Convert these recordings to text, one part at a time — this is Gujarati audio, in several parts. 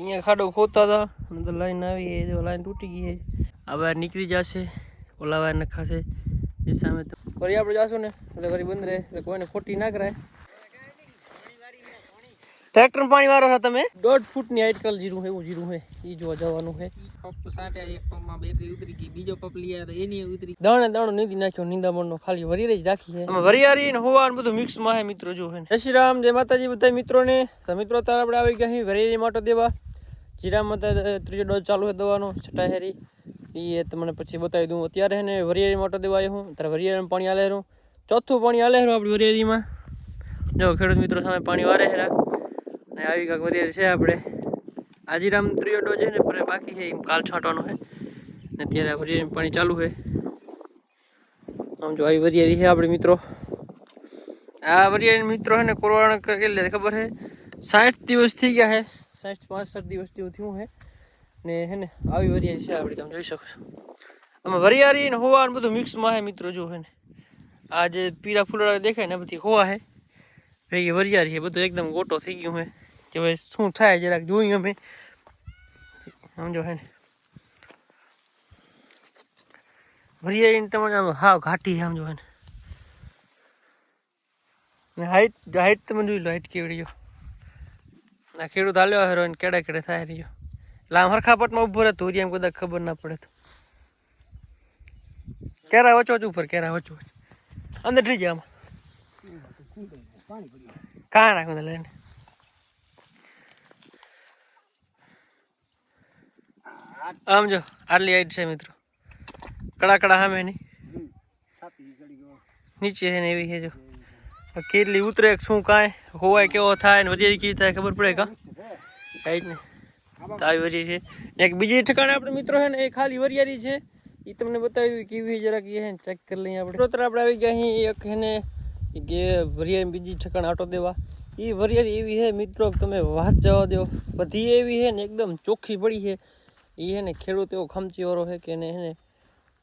અહીંયા ખાડો ખોતા હતા. અંદર તો લાઈન આવી જો લાઈન તૂટી ગઈ છે. આ વાર નીકળી જશે. ઓલા વાર નખાશે એ સામે તો ફરી આપણે જાશું ને. એટલે ફરી બંધ રહે. એટલે કોઈને ખોટી ના કરાય. ટ્રેક્ટર પાણી વાળો હતા તમે? દોઢ ફૂટની હાઈટ કલ જીરું એવું જીરું હે એ જોવા જવાનું છે. પંપ સાટ્યા એક પંપમાં બેટરી ઉતરી ગઈ. બીજો પંપ લઈ આવ્યા એની ઉતરી દાણે દાણો નીંદી નાખ્યો નિંદામણનો. ખાલી વરી રહી રાખી છે. આમાં વરિયારી ને હોવા ને બધું મિક્સમાં હે મિત્રો જો હે જય શ્રી રામ જય માતાજી બધા મિત્રોને. તો મિત્રો તાર આપણે આવી ગયા છીએ વરિયારી માટો દેવા. જીરામાં ત્રીજો ડોઝ ચાલુ છે દવાનો છટા હેરી. એ તમને પછી બતાવી દઉં. અત્યારે એને વરિયાળી માટો દેવા આવ્યો હું. ત્યારે વરિયાળીમાં પાણી હાલે રહ્યું ચોથું પાણી હાલે રહ્યું આપણી વરિયાળીમાં. જો ખેડૂત મિત્રો સામે પાણી વારે હેરા અને આવી કાંક વરિયાળી છે આપણે. આજીરામ ત્રીજો ડોઝ છે ને, પણ બાકી છે એમ કાલ છાંટવાનો છે ને અત્યારે વરિયાળી પાણી ચાલુ છે આમ જો આવી વરિયાળી છે આપણે મિત્રો. આ વરિયાળી મિત્રો છે ને કોરોના કેટલી ખબર છે સાઠ દિવસ થઈ ગયા છે સાઠ પાંસઠ દિવસથી થયું છે ને હે ને, આવી વરિયાળી છે આપણી તમે જોઈ શકો છો. આમાં વરિયાળી ને હોવા ને બધું મિક્સમાં છે મિત્રો, જો હે ને. આ જે પીળા ફૂલડા દેખાય ને બધી હોવા છે ભાઈ વરિયાળી છે બધું એકદમ ગોટો થઈ ગયું છે કે ભાઈ શું થાય જરાક જોયું અમે. સમજો હે ને. વરિયાળી તમને આમ હાવ ઘાટી છે સમજો હે ને. ને હાઈટ હાઈટ તમે જોઈ લો હાઈટ કેવડી જો ના ખેડૂત હાલ્યો હરો ને કેડા કેડે થાય રહ્યો. લામ હરખાપટમાં હરખા પટમાં ઊભો રહે તો એમ કદાચ ખબર ના પડે તો. કેરા વચો વચ ઉપર કેરા વચો વચ અંદર થઈ જાય આમાં. કાં નાખું લઈને. આમ જો આટલી હાઈટ છે મિત્રો. કડા કડા સામે ની નીચે હે ને એવી હે જો. આ કેટલી ઉતરે શું કાંઈ? હોવાય કેવો થાય ને વરિયાળી કેવી થાય ખબર પડે કા? કાંઈ જ નહીં. તો આવી વરિયાળી છે એક બીજી ઠેકાણે આપણે મિત્રો છે ને, એ ખાલી વરિયાળી છે. એ તમને બતાવી કેવી જરાક એ છે ચેક કરી લઈએ આપણે. સ્ત્રોત્ર આપણે આવી ગયા અહીં એક છે ને કે વરિયાળી બીજી ઠેકાણે આટો દેવા. એ વરિયાળી એવી છે, મિત્રો તમે વાત જવા દો. બધી એવી છે ને, એકદમ ચોખ્ખી પડી છે. એ છે ને ખેડૂત એવો ખમચીવાળો છે કે એને છે ને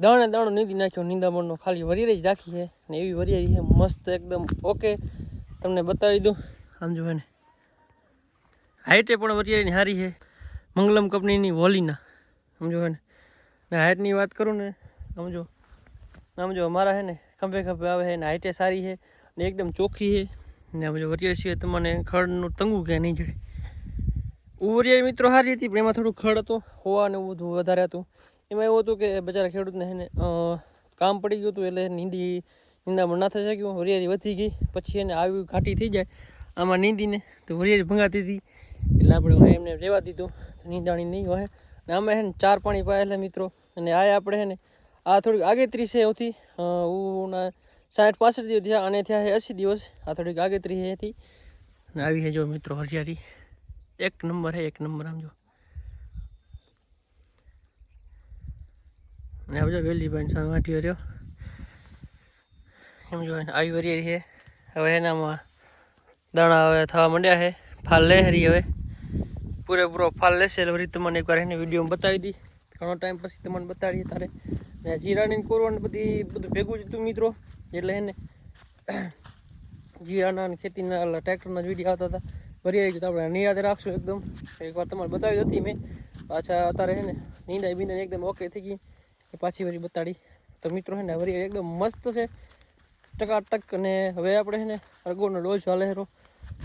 દાણે દાણો નીંદી નાખ્યો, નિંદામણનો ખાલી વરિયાળી જ રાખી છે અને એવી વરિયાળી છે, મસ્ત એકદમ ઓકે. તમને બતાવી દઉં. આમ જો ને હાઈટે પણ વરિયાળીની સારી છે. મંગલમ કંપનીની વોલીના. સમજો ને ને હાઈટની વાત કરું ને સમજો સમજો અમારા છે ને, ખંભે ખંભે આવે છે ને, હાઈટે સારી છે ને એકદમ ચોખ્ખી છે. ને સમજો વરિયાળી સિવાય તમને ખડનું તંગું ક્યાંય નહીં જડે. ઉવરિયાળી મિત્રો સારી હતી, પણ એમાં થોડું ખડ હતું, હોવા ને એવું બધું વધારે હતું. એમાં એવું હતું કે બચારા ખેડૂતને એને કામ પડી ગયું હતું એટલે નીંદી, નિંદામણ ના થઈ શક્યું, વરિયાળી વધી ગઈ, પછી એને આવી ઘાટી થઈ જાય, આમાં નીંદીને તો વરિયાળી ભંગાતી હતી, એટલે આપણે એમને રહેવા દીધું, તો નીંદાણી નહીં હોય. અને આમાં ને ચાર પાણી પાયેલા મિત્રો, અને આ આપણે ને, આ થોડીક આગેતરી છે એવથી ઉના સાઠ, પાસઠ દિવસ થયા અને થયા છે અસી દિવસ, આ થોડીક આગેતરી એથી. અને આવી છે જો મિત્રો હરિયાળી એક નંબર હે એક નંબર આમ જો. અને આવજો વેલી ભાઈ સામે વાંટી રહ્યો. એમ જો આવી વરી છે. હવે એનામાં દાણા હવે થવા માંડ્યા છે. ફાલ લે હરી હવે. પૂરેપૂરો ફાલ લેશે વળી તમને એકવાર એને વિડીયોમાં બતાવી દી ઘણો ટાઈમ પછી તમને બતાડીએ તારે. ને જીરાની કોરવાની બધી, બધું ભેગું જ હતું મિત્રો. એટલે એને જીરાના ખેતીના ટ્રેક્ટરના જ વીડિયો આવતા હતા. વરિયાળી ગયું આપણે નિરાતે રાખશું એકદમ. એકવાર તમારે બતાવી હતી મેં. પાછા અત્યારે છે ને નીંદાઈ બીંદાઈ એકદમ ઓકે થઈ ગઈ. એ પાછી વળી બતાડી. તો મિત્રો છે ને વરિયાળી એકદમ મસ્ત છે. ટકાટક અને હવે આપણે છે ને, અરગોનો ડોઝ હાલે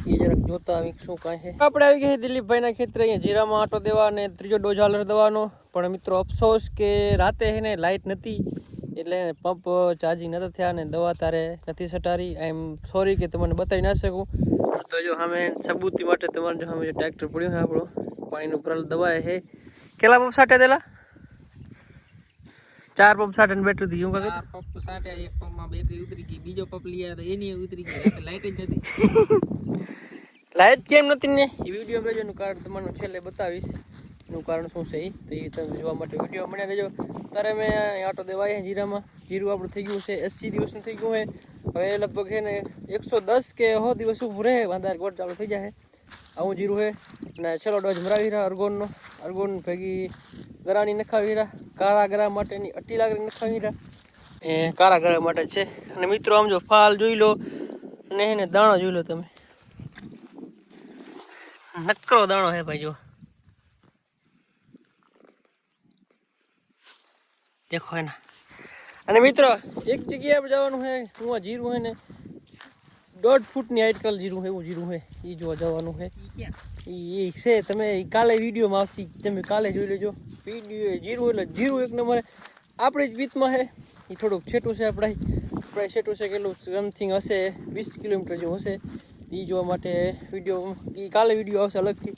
એ જરાક જોતા આવી શું કાંઈ છે. આપણે આવી ગયા દિલીપભાઈના ખેતરે, અહીંયા જીરામાં આટો દેવા અને ત્રીજો ડોઝ હાલર દવાનો. પણ મિત્રો અફસોસ કે રાતે છે ને લાઇટ નથી. એટલે પંપ ચાર્જિંગ નતા થયા અને દવા તારે નથી સટારી. આઈ એમ સોરી કે તમને બતાવી ના શકું. તો જો અમે સબૂતી માટે તમારે જો અમે ટ્રેક્ટર પડ્યું છે આપણો. પાણીનું ભરેલ દવા છે. કેટલા પંપ સાટે દેલા ચાર પંપ સાટે બેટરી હતી હું કાકા ચાર પંપ સાટ્યા એક પંપમાં બેટરી ઉતરી ગઈ બીજો પંપ લઈ આવ્યો તો એની ઉતરી ગઈ લાઈટ જ નથી. લાઈટ કેમ નથી ને? એ વીડિયો મેં એનું કારણ તમને છેલ્લે બતાવીશ. એનું કારણ શું છે એ? તો એ તમે જોવા માટે વીડિયો મળ્યા રહેજો ત્યારે મેં આટો દેવાય જીરામાં. જીરું આપણું થઈ ગયું છે એસી દિવસનું થઈ ગયું છે. હવે લગભગ છે ને એકસો દસ કે હો દિવસ ઊભું રહે વાંધાર ગોટ ચાલુ થઈ જાય. આવું જીરું છે. અને છેલ્લો ડોઝ મરાવી રહ્યા અર્ગોનનો. અર્ગોન ભેગી ગરાની નખાવી રહ્યા, કાળા ગરા માટેની અટી લાગણી નખાવી રહ્યા. એ કાળા ગરા માટે છે. અને મિત્રો, આમ જો ફાલ જોઈ લો અને એને દાણો જોઈ લો તમે. નકરો દાણો હે ભાઈ જો. દેખો એના. અને મિત્રો, એક જગ્યાએ જવાનું હે, હું જીરું હોય ને દોઢ ફૂટની આજકાલ જીરું એવું જીરું છે એ જોવા જવાનું છે. એ છે તમે કાલે વિડીયોમાં આવશે તમે કાલે જોઈ લેજો. વીડિયો જીરું એટલે જીરું એક નંબર આપણી જ બીતમાં છે. એ થોડુંક છેટું છે આપણે આપણે છેટું છે કેટલું સમથિંગ હશે વીસ કિલોમીટર જેવું હશે. એ જોવા માટે વીડિયો એ કાલે વીડિયો આવશે અલગથી.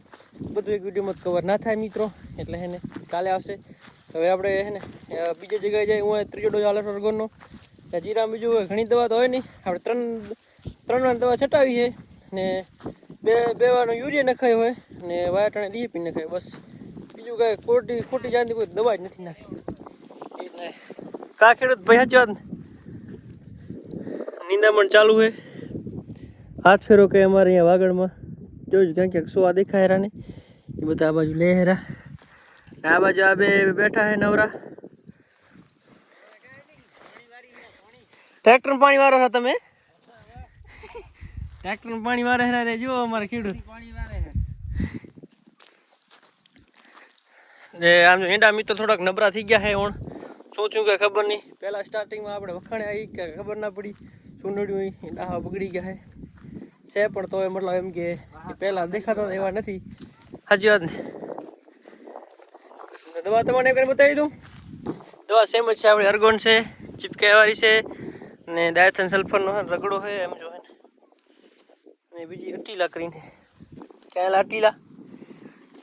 બધું એક વિડીયોમાં કવર ના થાય મિત્રો. એટલે હેને કાલે આવશે. હવે આપણે હે ને બીજી જગ્યાએ જઈએ હું ત્રીજો ડોઝ આલે સરગોનો ત્યાં જીરામાં બીજું હોય ઘણી દવા તો હોય નહીં. આપણે ત્રણ ત્રણ વાર દવા છટાવી છે ને બે બે વારનો યુરિયા નખાયો હોય ને વાયટાણે ડીએપી નખાય, બસ. બીજું કાંઈ ખોટી ખોટી જાણતી કોઈ દવા જ નથી નાખી. એટલે કા ખેડૂત ભાઈ સાચી વાત નિંદામણ ચાલુ છે. હાથ ફેરો કે અમારે અહીંયા વાગડમાં. જોઈજ ક્યાંક ક્યાંક સુવા દેખાય રાને. એ બધા આ બાજુ લે હેરા આ બાજુ આ બે બેઠા હે નવરા. ટ્રેક્ટર પાણી વાળો છો તમે? ટ્રેક્ટર પાણી મારે હરા રે જો અમારે ખેડૂત પાણી વારે હે ને આમ જો ઈંડા મિત્રો થોડાક નબરા થઈ ગયા છે ઓણ. શું થયું કે ખબર નહીં. પહેલાં સ્ટાર્ટિંગમાં આપણે વખાણે આવી કે ખબર ના પડી. શું નડ્યું હોય ઈંડા બગડી ગયા છે છે પણ તોય મતલબ એમ કે પહેલાં દેખાતા એવા નથી. સાચી વાત ને? દવા તમને એક બતાવી દઉં. દવા સેમ જ છે આપણી અર્ગોન છે ચીપકેવાળી છે ને ડાયથન સલ્ફરનો રગડો છે એમ જો હે ને. અને બીજી અટીલા કરીને. ક્યાં અટીલા?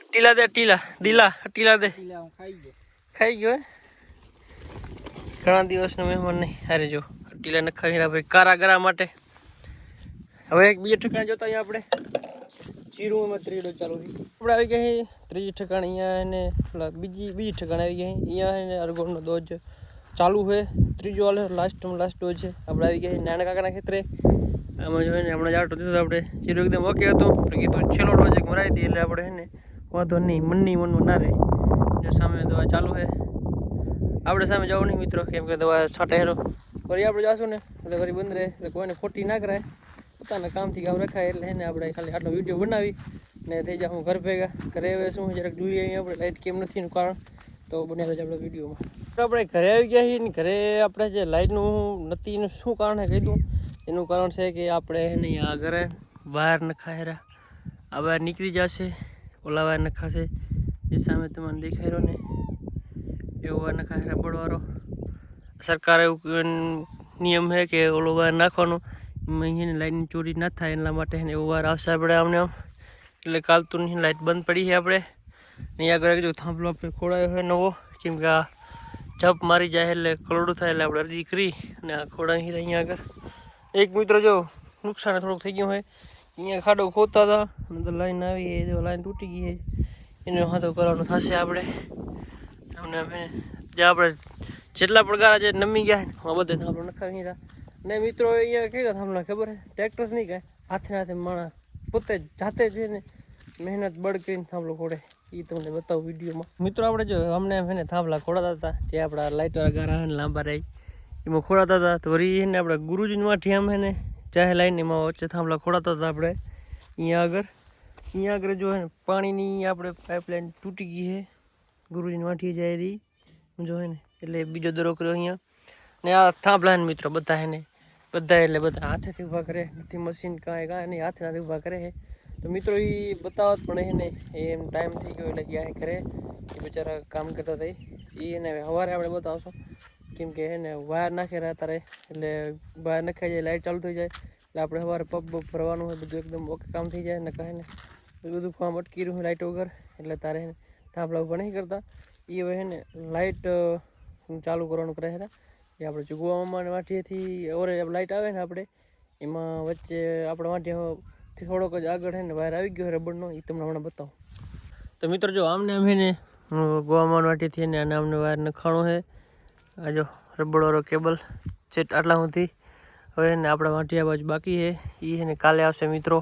અટીલા દે અટીલા. દિલા અટીલા દે. ખાઈ ગયો. ખાઈ ગયો ઘણા દિવસનો મહેમાન નહીં. અરે જો અટીલા ન ખાઈ ભાઈ કારાગરા માટે. હવે એક બીજા ઠેકાણે જોતા અહીંયા આપણે. ચીરું એમાં ત્રીડો ચાલુ છે. આપણે આવી ગયા ત્રીજી ઠેકાણ અહીંયા એને બીજી બીજી ઠેકાણ આવી ગયા અહીંયા એને અરગોનનો દોજ ચાલુ છે. ત્રીજો હાલે લાસ્ટમાં લાસ્ટ ડોઝ છે. આપણે આવી ગયા નાના કાકાના ખેતરે. આમાં જોઈને હમણાં જાટો દીધો આપણે. જીરું એકદમ ઓકે હતું. પણ કીધું છેલ્લો ડોઝ એક મરાવી દઈએ એટલે આપણે એને વાંધો નહીં, મનની મનમાં ના રહે. જો સામે દવા ચાલુ છે. આપણે સામે જવું નહીં મિત્રો, કેમ કે દવા છાંટે હેરો. ફરી આપણે જાશું ને. એટલે ફરી બંધ રહે. એટલે કોઈને ખોટી ના કરાય. પોતાના કામથી કામ રખાય એટલે એને આપણે ખાલી આટલો વીડિયો બનાવી ને થઈ જાઉં હું ઘર ભેગા. ઘરે હવે શું જરાક જોઈએ અહીં આપણે. લાઇટ કેમ નથી એનું કારણ? તો બને રહેજો આપણે વિડીયોમાં. આપણે ઘરે આવી ગયા છીએ ઘરે આપણે જે લાઇટનું નથી એનું શું કારણ છે કહી દઉં? એનું કારણ છે કે આપણે એને આ ઘરે બહાર નખાયેલા આ બહાર નીકળી જશે, ઓલા વાર નખાશે. એ સામે તમને રહ્યો ને, એવો વાર નખાશે રબડવાળો સરકાર એવું નિયમ છે કે ઓલો વાર નાખવાનો? અહીંયાની લાઇટની ચોરી ના થાય એટલા માટે એને એવો વાર આવશે આપણે આમને આમ. એટલે કાલ તો નહીં લાઇટ બંધ પડી છે આપણે. અહીંયા આગળ જો થાંભલો આપણે ખોડાયો હોય નવો કેમ કે આ જપ મારી જાય એટલે કરોડું થાય એટલે આપણે અરજી કરી. અને આ ખોડાવી અહીં અહીંયા આગળ. એક મિત્ર જો નુકસાન થોડુંક થઈ ગયું હોય, અહીંયા ખાડો ખોદતા હતા તો લાઈન આવી જો લાઈન તૂટી ગઈ એનો હાથો કરવાનો થશે આપણે. અને અમે જે આપણે જેટલા પણ ગારા જે નમી ગયા આ બધે થાંભલો નખાવી રહ્યા. ને મિત્રો અહીંયા કેવા થાંભલા ખબર છે? ટ્રેક્ટર નહીં કાંઈ. હાથે હાથે માણસ પોતે જાતે છે ને મહેનત બળ કરીને થાંભલો ખોડે. એ તમને બતાવું વિડીયોમાં. મિત્રો આપણે જો અમને એને થાંભલા ખોડાતા હતા, જે આપણા લાઇટવાળા ગારા લાંબા રહી. એમાં ખોડાતા હતા તો વળી એને આપણે ગુરુજીની માઠી આમ ને, ચાહે લાઈને એમાં વચ્ચે થાંભલા ખોડાતા હતા આપણે. અહીંયા આગળ અહીંયા આગળ જો હે ને, પાણીની આપણે પાઇપલાઇન તૂટી ગઈ છે. ગુરુજીની માઠી જાય રહી. જો હે ને, એટલે બીજો દરો કર્યો અહીંયા. ને આ થાંભલા મિત્રો બધા હે બધા એટલે બધા હાથેથી ઊભા કરે. નથી મશીન કાંઈ કાંઈ નહીં હાથે હાથે ઊભા કરે છે. તો મિત્રો એ બતાવત પણ હે ને એમ ટાઈમ થઈ ગયો એટલે ગયા કરે. એ બિચારા કામ કરતા એ એને સવારે આપણે બતાવશું. કેમ કે હે ને વાયર નાખી રહ્યા તારે, એટલે વાયર નખાઈ જાય લાઇટ ચાલુ થઈ જાય, એટલે આપણે સવારે પગ બગ ભરવાનું હોય, બધું એકદમ ઓકે કામ થઈ જાય, ને કહે ને, બધું ફોર્મ અટકી રહ્યું લાઇટ વગર, એટલે તારે હે ને, થાંભલા ઉપર નહીં કરતા. એ હવે હે ને લાઇટ ચાલુ કરવાનું કરે હતા એ આપણે ચૂકવામાં વાટીએથી ઓરે લાઇટ આવે ને આપણે, એમાં વચ્ચે આપણે વાટીથી થોડોક જ આગળ હે ને, વાયર આવી ગયો રબરનો એ તમને હમણાં બતાવું. તો મિત્રો જો આમને આમ હે ને, ગોવામાં વાટીથી ને આને આમને વાયર નખાણો છે આ જો રબડવાળો કેબલ છે આટલા સુધી હવે એને આપણા માઠિયા બાજુ બાકી છે. એ એને કાલે આવશે મિત્રો.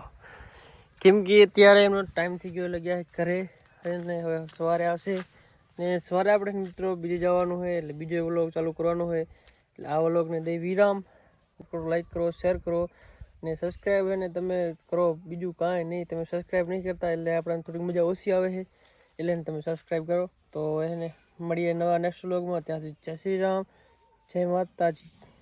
કેમ કે અત્યારે એમનો ટાઈમ થઈ ગયો એટલે ગયા ઘરે. અને હવે સવારે આવશે. ને સવારે આપણે મિત્રો બીજે જવાનું હોય એટલે બીજો વ્લોગ ચાલુ કરવાનો હોય એટલે આ વ્લોગને દઈ વિરામ. લાઈક કરો શેર કરો. ને સબસ્ક્રાઈબ અને તમે કરો બીજું કાંઈ નહીં. તમે સબસ્ક્રાઈબ નહીં કરતા એટલે આપણને થોડીક મજા ઓછી આવે છે. એટલે તમે સબસ્ક્રાઈબ કરો. તો એને મળીએ નવા નેક્સ્ટ વ્લોગમાં ત્યાંથી જય શ્રી રામ જય માતાજી.